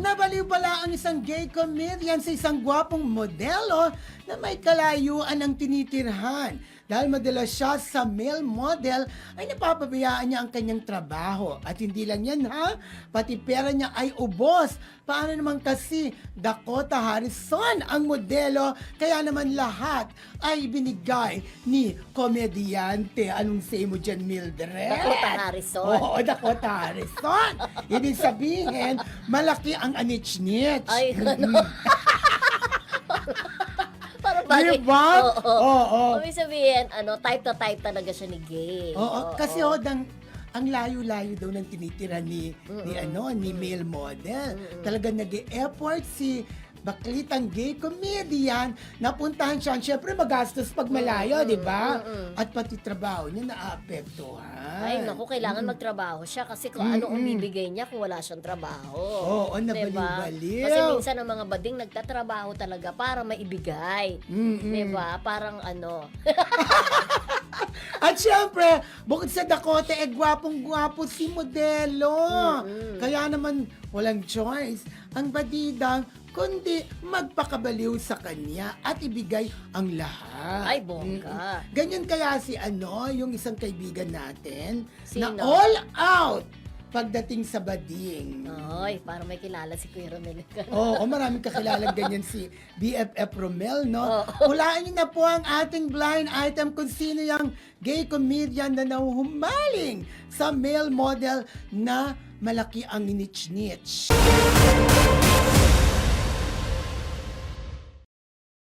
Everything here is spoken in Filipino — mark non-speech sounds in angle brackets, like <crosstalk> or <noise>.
Nabaliw pala ang isang gay comedian sa isang gwapong modelo na may kalayuan ang tinitirhan. Dahil madalas siya sa male model, ay napapabayaan niya ang kanyang trabaho. At hindi lang yan ha, pati pera niya ay ubos. Paano naman kasi Dakota Harrison ang modelo, kaya naman lahat ay binigay ni komedyante. Anong say mo dyan, Mildred? Dakota Harrison. Oo, Dakota Harrison. <laughs> Ibig sabihin, malaki ang anich-nich. Ay, <laughs> Mm-mm. <laughs> Bagay. ba? <laughs> Oo. Oo. Ibig sabihin, ano, type to type talaga siya ni gay. Oo, kasi ho, dang, ang layo-layo daw ng tinitira ni, ni Mm-mm. ano, ni male model. Mm-mm. Talagang nag-e-effort si baklitang gay comedian napuntahan siya. Siyempre, magastos pag malayo, Mm-mm. di ba? Mm-mm. At pati trabaho niya naapektuhan. Ay, naku, kailangan magtrabaho siya kasi kung ano ang bibigay niya kung wala siyang trabaho. Oo, Diba? nabaliw-baliw. Kasi minsan ang mga bading nagtatrabaho talaga para maibigay. Mm-mm. Diba? Parang ano. <laughs> At syempre, bukod sa Dakota, eh, gwapong-gwapo si modelo. Mm-mm. Kaya naman, walang choice. Ang badidang, kundi magpakabaliw sa kanya at ibigay ang lahat. Ay, bongga. Mm-mm. Ganyan kaya si ano, yung isang kaibigan natin, na Sino? all out pagdating sa bading. Ay, para may kilala si Kuya Romel. <laughs> Oo, maraming kakilalang ganyan si BFF Romel, no? Oo. Hulaan niyo na po ang ating blind item kung sino yung gay comedian na nahuhumaling sa male model na malaki ang niche-niche.